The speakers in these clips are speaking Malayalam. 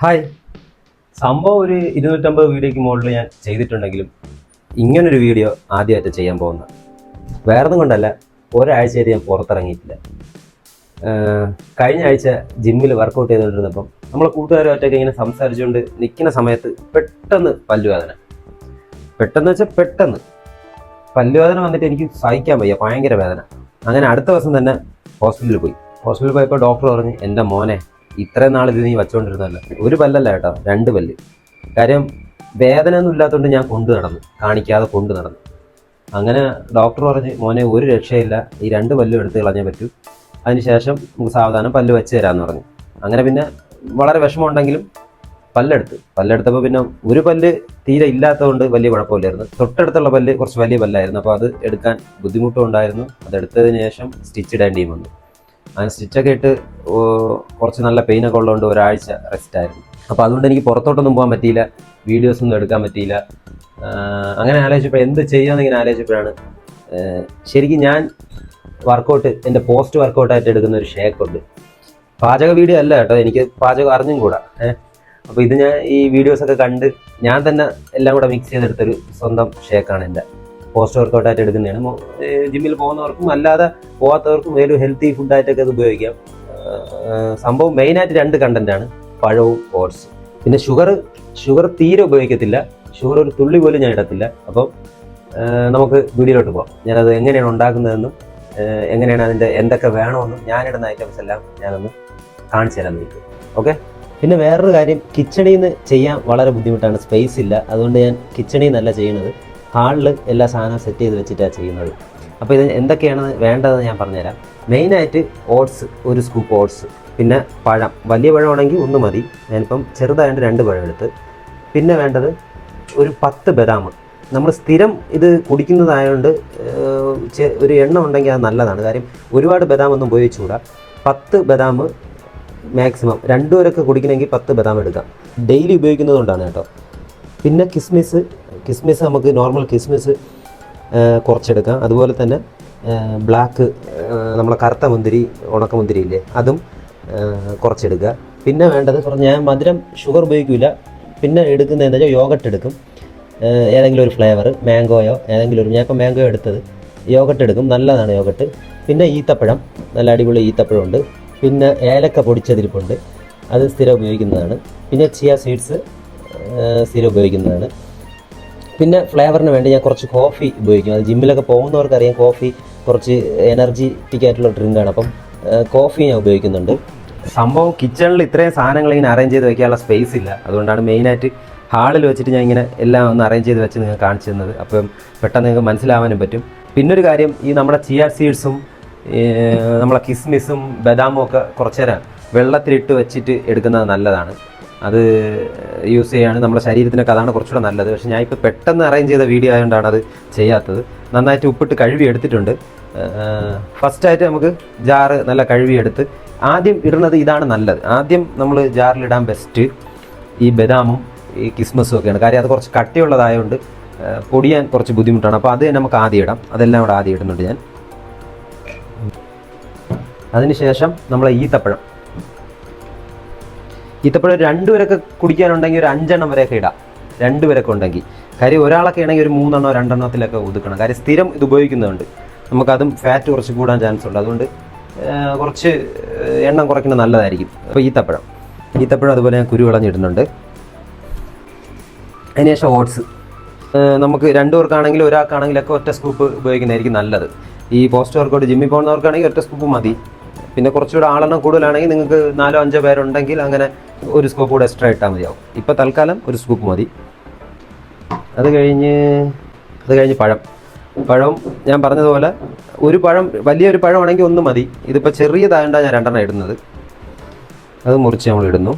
ഹായ്. സംഭവം ഒരു ഇരുന്നൂറ്റമ്പത് വീഡിയോയ്ക്ക് മുകളിൽ ഞാൻ ചെയ്തിട്ടുണ്ടെങ്കിലും ഇങ്ങനൊരു വീഡിയോ ആദ്യമായിട്ട് ചെയ്യാൻ പോകുന്ന. വേറൊന്നും കൊണ്ടല്ല ഒരാഴ്ചയായിട്ട് ഞാൻ പുറത്തിറങ്ങിയിട്ടില്ല. കഴിഞ്ഞ ആഴ്ച ജിമ്മിൽ വർക്കൗട്ട് ചെയ്തുകൊണ്ടിരുന്നപ്പം നമ്മളെ കൂട്ടുകാരുമായിട്ടൊക്കെ ഇങ്ങനെ സംസാരിച്ചുകൊണ്ട് നിൽക്കുന്ന സമയത്ത് പെട്ടെന്ന് പല്ലുവേദന. പെട്ടെന്ന് വെച്ചാൽ പെട്ടെന്ന്. പല്ലുവേദന വന്നിട്ട് എനിക്ക് സഹിക്കാൻ വയ്യ ഭയങ്കര വേദന. അങ്ങനെ അടുത്ത ദിവസം തന്നെ ഹോസ്പിറ്റലിൽ പോയി. ഹോസ്പിറ്റലിൽ പോയപ്പോൾ ഡോക്ടർ പറഞ്ഞ് എന്റെ മോനെ ഇത്രയും നാൾ ഇത് നീ വെച്ചുകൊണ്ടിരുന്നല്ല ഒരു പല്ലല്ല കേട്ടോ രണ്ട് പല്ല്. കാര്യം വേദന ഒന്നും ഇല്ലാത്തതുകൊണ്ട് ഞാൻ കൊണ്ടു നടന്നു കാണിക്കാതെ കൊണ്ടു നടന്നു. അങ്ങനെ ഡോക്ടർ പറഞ്ഞ് മോനെ ഒരു രക്ഷയില്ല ഈ രണ്ട് പല്ലും എടുത്ത് കളഞ്ഞേ പറ്റൂ. അതിനുശേഷം നമുക്ക് സാവധാനം പല്ല് വെച്ച് തരാമെന്ന് പറഞ്ഞു. അങ്ങനെ പിന്നെ വളരെ വിഷമമുണ്ടെങ്കിലും പല്ലെടുത്ത്. പല്ലെടുത്തപ്പോൾ പിന്നെ ഒരു പല്ല് തീരെ ഇല്ലാത്തതുകൊണ്ട് വലിയ കുഴപ്പമില്ലായിരുന്നു. തൊട്ടടുത്തുള്ള പല്ല് കുറച്ച് വലിയ പല്ലായിരുന്നു. അപ്പോൾ അത് എടുക്കാൻ ബുദ്ധിമുട്ടുണ്ടായിരുന്നു അതെടുത്തതിന് ശേഷം സ്റ്റിച്ച് ഇടേണ്ടിയും വന്നു. അങ്ങനെ സ്റ്റിച്ചൊക്കെ ഇട്ട് കുറച്ച് നല്ല പെയിനൊക്കെ ഉള്ളതുകൊണ്ട് ഒരാഴ്ച റെസ്റ്റ് ആയിരുന്നു. അപ്പോൾ അതുകൊണ്ട് എനിക്ക് പുറത്തോട്ടൊന്നും പോകാൻ പറ്റിയില്ല വീഡിയോസ് ഒന്നും എടുക്കാൻ പറ്റിയില്ല. അങ്ങനെ ആലോചിച്ചപ്പോൾ എന്ത് ചെയ്യാമെന്ന് ഇങ്ങനെ ആലോചിച്ചപ്പോഴാണ് ശരിക്കും ഞാൻ വർക്കൗട്ട് എന്റെ പോസ്റ്റ് വർക്കൗട്ടായിട്ട് എടുക്കുന്ന ഒരു ഷേക്ക് ഉണ്ട്. പാചക വീഡിയോ അല്ല കേട്ടോ എനിക്ക് പാചകം അറിഞ്ഞും കൂടാ ഏഹ് അപ്പോൾ ഇത് ഞാൻ ഈ വീഡിയോസൊക്കെ കണ്ട് ഞാൻ തന്നെ എല്ലാം കൂടെ മിക്സ് ചെയ്തെടുത്തൊരു സ്വന്തം ഷേക്കാണ് എന്റെ. പോസ്റ്റ് വർക്കൗട്ടായിട്ട് എടുക്കുന്നതാണ്. ജിമ്മിൽ പോകുന്നവർക്കും അല്ലാതെ പോകാത്തവർക്കും ഒരു ഹെൽത്തി ഫുഡായിട്ടൊക്കെ അത് ഉപയോഗിക്കാം. സംഭവം മെയിനായിട്ട് രണ്ട് കണ്ടന്റാണ് പഴവും ഓട്സ് പിന്നെ ഷുഗർ ഷുഗർ തീരെ ഉപയോഗിക്കത്തില്ല. ഷുഗർ ഒരു തുള്ളി പോലും ഞാൻ ഇടത്തില്ല. അപ്പം നമുക്ക് വീഡിയോയിലോട്ട് പോകാം ഞാനത് എങ്ങനെയാണ് ഉണ്ടാക്കുന്നതെന്നും എങ്ങനെയാണ് അതിന്റെ എന്തൊക്കെ വേണമെന്നും ഞാനിടുന്ന ഐറ്റംസ് എല്ലാം ഞാനൊന്ന് കാണിച്ചു തരാം നിങ്ങൾക്ക്. ഓക്കെ? പിന്നെ വേറൊരു കാര്യം കിച്ചണിൽ നിന്ന് ചെയ്യാൻ വളരെ ബുദ്ധിമുട്ടാണ്. സ്പേസ് ഇല്ല. അതുകൊണ്ട് ഞാൻ കിച്ചണിൽ നിന്നല്ല ചെയ്യുന്നത്. ഹാളിൽ എല്ലാ സാധനവും സെറ്റ് ചെയ്ത് വെച്ചിട്ടാണ് ചെയ്യുന്നത്. അപ്പോൾ ഇത് എന്തൊക്കെയാണ് വേണ്ടതെന്ന് ഞാൻ പറഞ്ഞുതരാം. മെയിനായിട്ട് ഓട്സ് ഒരു സ്കൂപ്പ് ഓട്സ് പിന്നെ പഴം. വലിയ പഴമാണെങ്കിൽ ഒന്ന് മതി. ഞാനിപ്പം ചെറുതായിട്ട് രണ്ട് പഴം എടുത്ത്. പിന്നെ വേണ്ടത് ഒരു പത്ത് ബദാം. നമ്മൾ സ്ഥിരം ഇത് കുടിക്കുന്നതായതുകൊണ്ട് ഒരു എണ്ണ ഉണ്ടെങ്കിൽ അത് നല്ലതാണ്. കാര്യം ഒരുപാട് ബദാം ഒന്നും ഉപയോഗിച്ചുകൂടാ. പത്ത് ബദാം മാക്സിമം. രണ്ടു പേരൊക്കെ കുടിക്കണമെങ്കിൽ പത്ത് ബദാം എടുക്കാം. ഡെയിലി ഉപയോഗിക്കുന്നതുകൊണ്ടാണ് കേട്ടോ. പിന്നെ കിസ്മിസ് കിസ്മിസ് നമുക്ക് നോർമൽ കിസ്മിസ് കുറച്ചെടുക്കാം. അതുപോലെ തന്നെ ബ്ലാക്ക് നമ്മളെ കറുത്ത മുന്തിരി ഉണക്കമുന്തിരി ഇല്ലേ അതും കുറച്ചെടുക്കുക. പിന്നെ വേണ്ടത് കുറച്ച് ഞാൻ മധുരം ഷുഗർ ഉപയോഗിക്കില്ല പിന്നെ എടുക്കുന്നത് എന്താ വെച്ചാൽ യോഗട്ട് എടുക്കും. ഏതെങ്കിലും ഒരു ഫ്ലേവർ മാംഗോയോ ഏതെങ്കിലും ഒരു ഞാൻ ഇപ്പോൾ മാംഗോയോ എടുത്തത്. യോഗട്ട് എടുക്കും. നല്ലതാണ് യോഗട്ട് പിന്നെ ഈത്തപ്പഴം. നല്ല അടിപൊളി ഈത്തപ്പഴം ഉണ്ട് പിന്നെ ഏലക്ക പൊടിച്ചതിരിപ്പുണ്ട്. അത് സ്ഥിരം ഉപയോഗിക്കുന്നതാണ്. പിന്നെ ചിയ സീഡ്സ് സ്ഥിരം ഉപയോഗിക്കുന്നതാണ്. പിന്നെ ഫ്ലേവറിന് വേണ്ടി ഞാൻ കുറച്ച് കോഫി ഉപയോഗിക്കും. അത് ജിമ്മിലൊക്കെ പോകുന്നവർക്കറിയാം കോഫി കുറച്ച് എനർജറ്റിക് ആയിട്ടുള്ള ഡ്രിങ്കാണ് അപ്പം കോഫി ഞാൻ ഉപയോഗിക്കുന്നുണ്ട്. സംഭവം കിച്ചണിൽ ഇത്രയും സാധനങ്ങൾ ഇങ്ങനെ അറേഞ്ച് ചെയ്ത് വെക്കാനുള്ള സ്പേസ് ഇല്ല. അതുകൊണ്ടാണ് മെയിനായിട്ട് ഹാളിൽ വെച്ചിട്ട് ഞാൻ ഇങ്ങനെ എല്ലാം ഒന്ന് അറേഞ്ച് ചെയ്ത് വെച്ച് നിങ്ങൾക്ക് കാണിച്ചു തന്നത്. അപ്പം പെട്ടെന്ന് നിങ്ങൾക്ക് മനസ്സിലാവാനും പറ്റും. പിന്നൊരു കാര്യം ഈ നമ്മുടെ ചിയ സീഡ്സും നമ്മളെ കിസ്മിസും ബദാമും ഒക്കെ കുറച്ചേരം വെള്ളത്തിലിട്ട് വെച്ചിട്ട് എടുക്കുന്നത് നല്ലതാണ്. അത് യൂസ് ചെയ്യുകയാണ് നമ്മുടെ ശരീരത്തിനൊക്കെ അതാണ് കുറച്ചുകൂടെ നല്ലത്. പക്ഷേ ഞാൻ ഇപ്പോൾ പെട്ടെന്ന് അറേഞ്ച് ചെയ്ത വീഡിയോ ആയതുകൊണ്ടാണ് അത് ചെയ്യാത്തത്. നന്നായിട്ട് ഉപ്പിട്ട് കഴുകി എടുത്തിട്ടുണ്ട് ഫസ്റ്റായിട്ട് നമുക്ക് ജാറ് നല്ല കഴുകി എടുത്ത് ആദ്യം ഇടുന്നത് ഇതാണ് നല്ലത്. ആദ്യം നമ്മൾ ജാറിലിടാൻ ബെസ്റ്റ് ഈ ബദാമും ഈ കിസ്മസും ഒക്കെയാണ്. കാര്യം അത് കുറച്ച് കട്ടിയുള്ളതായതുകൊണ്ട് പൊടിയാൻ കുറച്ച് ബുദ്ധിമുട്ടാണ്. അപ്പോൾ അത് നമുക്ക് ആദ്യം ഇടാം. അതെല്ലാം കൂടെ ആദ്യം ഇടുന്നുണ്ട് ഞാൻ. അതിനുശേഷം നമ്മളെ ഈത്തപ്പഴം. ഈത്തപ്പഴം രണ്ടുപേരൊക്കെ കുടിക്കാനുണ്ടെങ്കിൽ ഒരു അഞ്ചെണ്ണം വരെയൊക്കെ ഇടാം. രണ്ടുപേരൊക്കെ ഉണ്ടെങ്കിൽ. കാര്യം ഒരാളൊക്കെ ആണെങ്കിൽ ഒരു മൂന്നെണ്ണോ രണ്ടെണ്ണത്തിലൊക്കെ ഒതുക്കണം. കാര്യം സ്ഥിരം ഇത് ഉപയോഗിക്കുന്നതുകൊണ്ട് നമുക്കതും ഫാറ്റ് കുറച്ച് കൂടാൻ ചാൻസ് ഉണ്ട്. അതുകൊണ്ട് കുറച്ച് എണ്ണം കുറയ്ക്കുന്നത് നല്ലതായിരിക്കും. അപ്പോൾ ഈത്തപ്പഴം. ഈത്തപ്പഴം അതുപോലെ ഞാൻ കുരു കളഞ്ഞിടുന്നുണ്ട്. അതിനുശേഷം ഓട്സ്. നമുക്ക് രണ്ടു പേർക്കാണെങ്കിലും ഒരാൾക്കാണെങ്കിലൊക്കെ ഒറ്റ സ്കൂപ്പ് ഉപയോഗിക്കുന്നതായിരിക്കും നല്ലത്. ഈ പോസ്റ്റ് വർക്കൗട്ട് ജിമ്മിൽ പോകുന്നവർക്കാണെങ്കിൽ ഒറ്റ സ്കൂപ്പ് മതി. പിന്നെ കുറച്ചുകൂടെ ആളെണ്ണം കൂടുതലാണെങ്കിൽ നിങ്ങൾക്ക് നാലോ അഞ്ചോ പേരുണ്ടെങ്കിൽ അങ്ങനെ ഒരു സ്കൂപ്പ് കൂടെ എക്സ്ട്രാ ഇട്ടാൽ മതിയാവും. ഇപ്പോൾ തൽക്കാലം ഒരു സ്കൂപ്പ് മതി. അത് കഴിഞ്ഞ് അത് കഴിഞ്ഞ് പഴം. പഴം ഞാൻ പറഞ്ഞതുപോലെ ഒരു പഴം വലിയൊരു പഴമാണെങ്കിൽ ഒന്ന് മതി. ഇതിപ്പോൾ ചെറിയതായതുകൊണ്ടാണ് ഞാൻ രണ്ടെണ്ണം ഇടുന്നത്. അത് മുറിച്ച് നമ്മൾ ഇടുന്നു.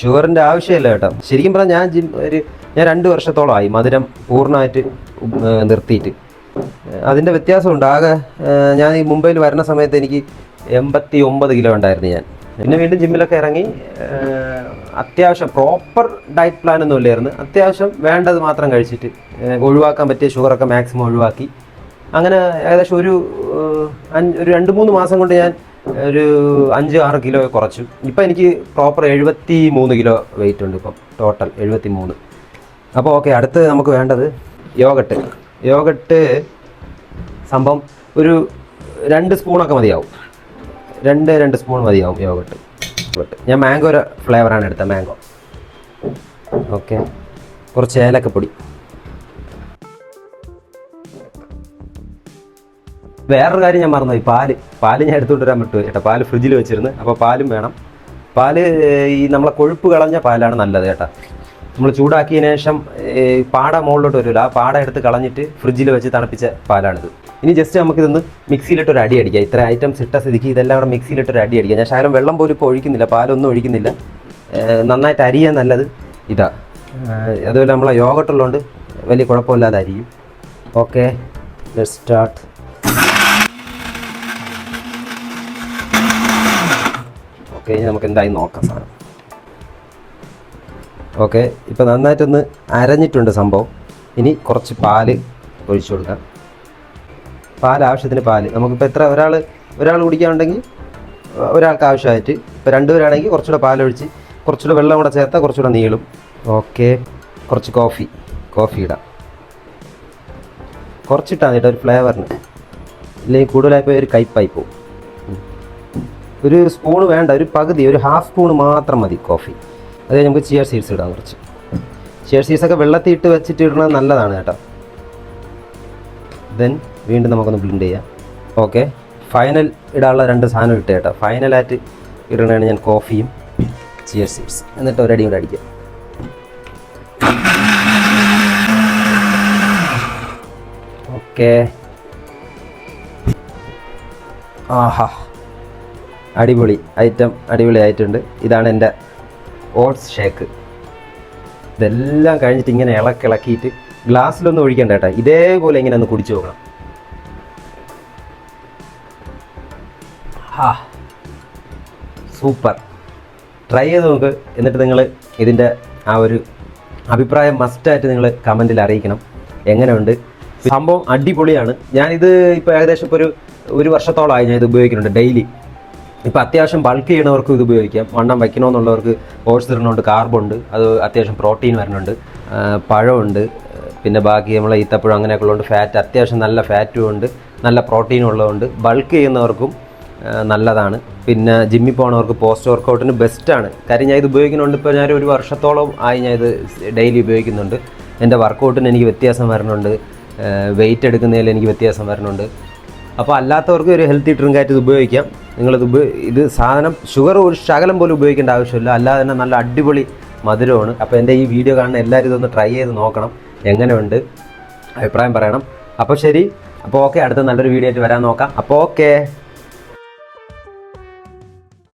ഷുഗറിന്റെ ആവശ്യമില്ല കേട്ടോ. ശരിക്കും പറഞ്ഞാൽ ഞാൻ ഒരു ഞാൻ രണ്ട് വർഷത്തോളമായി മധുരം പൂർണമായിട്ട് നിർത്തിയിട്ട്. അതിന്റെ വ്യത്യാസമുണ്ട്. ആകെ ഞാൻ ഈ മുംബൈയിൽ വരുന്ന സമയത്ത് എനിക്ക് എൺപത്തി ഒമ്പത് കിലോ ഉണ്ടായിരുന്നു ഞാൻ. പിന്നെ വീണ്ടും ജിമ്മിലൊക്കെ ഇറങ്ങി അത്യാവശ്യം പ്രോപ്പർ ഡയറ്റ് പ്ലാൻ ഒന്നും ഇല്ലായിരുന്നു. അത്യാവശ്യം വേണ്ടത് മാത്രം കഴിച്ചിട്ട് ഒഴിവാക്കാൻ പറ്റിയ ഷുഗറൊക്കെ മാക്സിമം ഒഴിവാക്കി. അങ്ങനെ ഏകദേശം ഒരു ഒരു രണ്ട് മൂന്ന് മാസം കൊണ്ട് ഞാൻ ഒരു അഞ്ച് ആറ് കിലോ കുറച്ചു. ഇപ്പം എനിക്ക് പ്രോപ്പർ എഴുപത്തി മൂന്ന് കിലോ വെയിറ്റ് ഉണ്ട് ഇപ്പം ടോട്ടൽ എഴുപത്തി മൂന്ന് അപ്പോൾ ഓക്കെ അടുത്ത് നമുക്ക് വേണ്ടത് യോഗട്ട്. യോഗട്ട് സംഭവം ഒരു രണ്ട് സ്പൂണൊക്കെ മതിയാവും. രണ്ട് രണ്ട് സ്പൂൺ മതിയാവും യോഗട്ട്. ഞാൻ മാംഗോ ഒരു ഫ്ലേവറാണ് എടുത്തത് മാംഗോ ഓക്കെ കുറച്ച് ഏലക്കപ്പൊടി. വേറൊരു കാര്യം ഞാൻ മറന്നുപോയി. പാൽ. പാൽ ഞാൻ എടുത്തുകൊണ്ട് വരാൻ പറ്റുമോ? ചേട്ടാ പാൽ ഫ്രിഡ്ജിൽ വെച്ചിരുന്നു. അപ്പോൾ പാലും വേണം. പാൽ ഈ നമ്മളെ കൊഴുപ്പ് കളഞ്ഞ പാലാണ് നല്ലത് ചേട്ടാ. നമ്മൾ ചൂടാക്കിയതിന് ശേഷം പാട മുകളിലോട്ട് വരില്ല ആ പാട എടുത്ത് കളഞ്ഞിട്ട് ഫ്രിഡ്ജിൽ വെച്ച് തണുപ്പിച്ച പാലാണിത്. ഇനി ജസ്റ്റ് നമുക്കിതൊന്ന് മിക്സിയിലിട്ട് ഒരു അടി അടിക്കാം. ഇത്ര ഐറ്റംസ് ഇട്ട സ്ഥിതിക്ക് ഇതെല്ലാം കൂടെ മിക്സിയിലിട്ട് ഒരു അടി അടിക്കാം. ഞാൻ ശകലം വെള്ളം പോലും ഇപ്പോൾ ഒഴിക്കുന്നില്ല പാലൊന്നും ഒഴിക്കുന്നില്ല. നന്നായിട്ട് അരിയാൻ നല്ലത് ഇതാ. അതുപോലെ നമ്മളെ യോഗട്ടുള്ളതുകൊണ്ട് വലിയ കുഴപ്പമില്ലാതെ അരിയും. ഓക്കെ സ്റ്റാർട്ട് ഓക്കെ നമുക്ക് എന്തായി നോക്കാം സാധനം. ഓക്കെ ഇപ്പോൾ നന്നായിട്ടൊന്ന് അരഞ്ഞിട്ടുണ്ട് സംഭവം. ഇനി കുറച്ച് പാൽ ഒഴിച്ചു കൊടുക്കാം. പാൽ ആവശ്യത്തിന് പാൽ. നമുക്കിപ്പോൾ എത്ര ഒരാൾ ഒരാൾ കുടിക്കാനുണ്ടെങ്കിൽ ഒരാൾക്ക് ആവശ്യമായിട്ട്. ഇപ്പോൾ രണ്ടുപേരാണെങ്കിൽ കുറച്ചുകൂടെ പാലൊഴിച്ച് കുറച്ചുകൂടെ വെള്ളം കൂടെ ചേർത്താൽ കുറച്ചുകൂടെ നീളും. ഓക്കെ കുറച്ച് കോഫി കോഫി ഇടാം. കുറച്ചിട്ടാൽ കേട്ടോ ഒരു ഫ്ലേവറിന്. ഇല്ലെങ്കിൽ കൂടുതലായിപ്പോൾ ഒരു കയ്പായി പോകും ഒരു സ്പൂൺ വേണ്ട ഒരു പകുതി ഒരു ഹാഫ് സ്പൂൺ മാത്രം മതി കോഫി. അത് നമുക്ക് ചിയർ സീഡ്സ് ഇടാം കുറച്ച്. ചിയർ സീഡ്സ് ഒക്കെ വെള്ളത്തിൽ ഇട്ട് വെച്ചിട്ട് ഇടുന്നത് നല്ലതാണ് കേട്ടോ. ദെൻ വീണ്ടും നമുക്കൊന്ന് ബ്ലിൻഡ് ചെയ്യാം. ഓക്കെ ഫൈനൽ ഇടാനുള്ള രണ്ട് സാധനം ഇട്ട് കേട്ടോ. ഫൈനലായിട്ട് ഇടണതാണ് ഞാൻ കോഫിയും ചിയർ സീഡ്സ് എന്നിട്ട് ഒരടി കൂടെ അടിക്കാം. ഓക്കെ ആഹാ. അടിപൊളി. ഐറ്റം അടിപൊളി ആയിട്ടുണ്ട്. ഇതാണ് എന്റെ ഓട്സ് ഷേക്ക്. ഇതെല്ലാം കഴിഞ്ഞിട്ട് ഇങ്ങനെ ഇളക്കിളക്കിയിട്ട് ഗ്ലാസ്സിലൊന്നും ഒഴിക്കണ്ട കേട്ടോ. ഇതേപോലെ ഇങ്ങനെ ഒന്ന് കുടിച്ചു നോക്കണം. ഹാ. സൂപ്പർ. ട്രൈ ചെയ്ത് നോക്ക്. എന്നിട്ട് നിങ്ങൾ ഇതിന്റെ ആ ഒരു അഭിപ്രായം മസ്റ്റായിട്ട് നിങ്ങൾ കമന്റിൽ അറിയിക്കണം. എങ്ങനെയുണ്ട്? സംഭവം അടിപൊളിയാണ്. ഞാനിത് ഇപ്പോൾ ഏകദേശം ഇപ്പോൾ ഒരു ഒരു വർഷത്തോളമായി ഞാൻ ഇത് ഉപയോഗിക്കുന്നുണ്ട്. ഡെയിലി. ഇപ്പോൾ അത്യാവശ്യം ബൾക്ക് ചെയ്യണവർക്കും ഇത് ഉപയോഗിക്കാം. വണ്ണം വയ്ക്കണമെന്നുള്ളവർക്ക് ഓട്സ് തരണമുണ്ട് കാർബുണ്ട് അത് അത്യാവശ്യം പ്രോട്ടീൻ വരുന്നുണ്ട് പഴമുണ്ട് പിന്നെ ബാക്കി നമ്മളെ ഈത്തപ്പഴം അങ്ങനെയൊക്കെ ഉള്ളതുകൊണ്ട് ഫാറ്റ് അത്യാവശ്യം നല്ല ഫാറ്റും ഉണ്ട് നല്ല പ്രോട്ടീനും ഉള്ളതുകൊണ്ട് ബൾക്ക് ചെയ്യുന്നവർക്കും നല്ലതാണ്. പിന്നെ ജിമ്മിൽ പോകുന്നവർക്ക് പോസ്റ്റ് വർക്കൗട്ടിന് ബെസ്റ്റാണ് കാര്യം ഞാൻ ഇത് ഉപയോഗിക്കുന്നുണ്ട് ഇപ്പോൾ ഞാൻ ഒരു വർഷത്തോളം ആയി ഞാൻ ഇത് ഡെയിലി ഉപയോഗിക്കുന്നുണ്ട്. എന്റെ വർക്കൗട്ടിന് എനിക്ക് വ്യത്യാസം വരുന്നുണ്ട് വെയിറ്റ് എടുക്കുന്നതിൽ എനിക്ക് വ്യത്യാസം വരുന്നുണ്ട്. അപ്പോൾ അല്ലാത്തവർക്ക് ഒരു ഹെൽത്തി ഡ്രിങ്ക് ആയിട്ട് ഇത് ഉപയോഗിക്കാം. നിങ്ങളിത് ഇത് സാധനം ഷുഗർ ഒരു ശകലം പോലും ഉപയോഗിക്കേണ്ട ആവശ്യമില്ല. അല്ലാതെ തന്നെ നല്ല അടിപൊളി മധുരമാണ്. അപ്പോൾ എന്റെ ഈ വീഡിയോ കാണുന്ന എല്ലാവരും ഇതൊന്ന് ട്രൈ ചെയ്ത് നോക്കണം. എങ്ങനെയുണ്ട്? അഭിപ്രായം പറയണം. അപ്പോൾ ശരി. അപ്പോൾ ഓക്കെ അടുത്ത നല്ലൊരു വീഡിയോ ആയിട്ട് വരാൻ നോക്കാം. അപ്പോൾ ഓക്കെ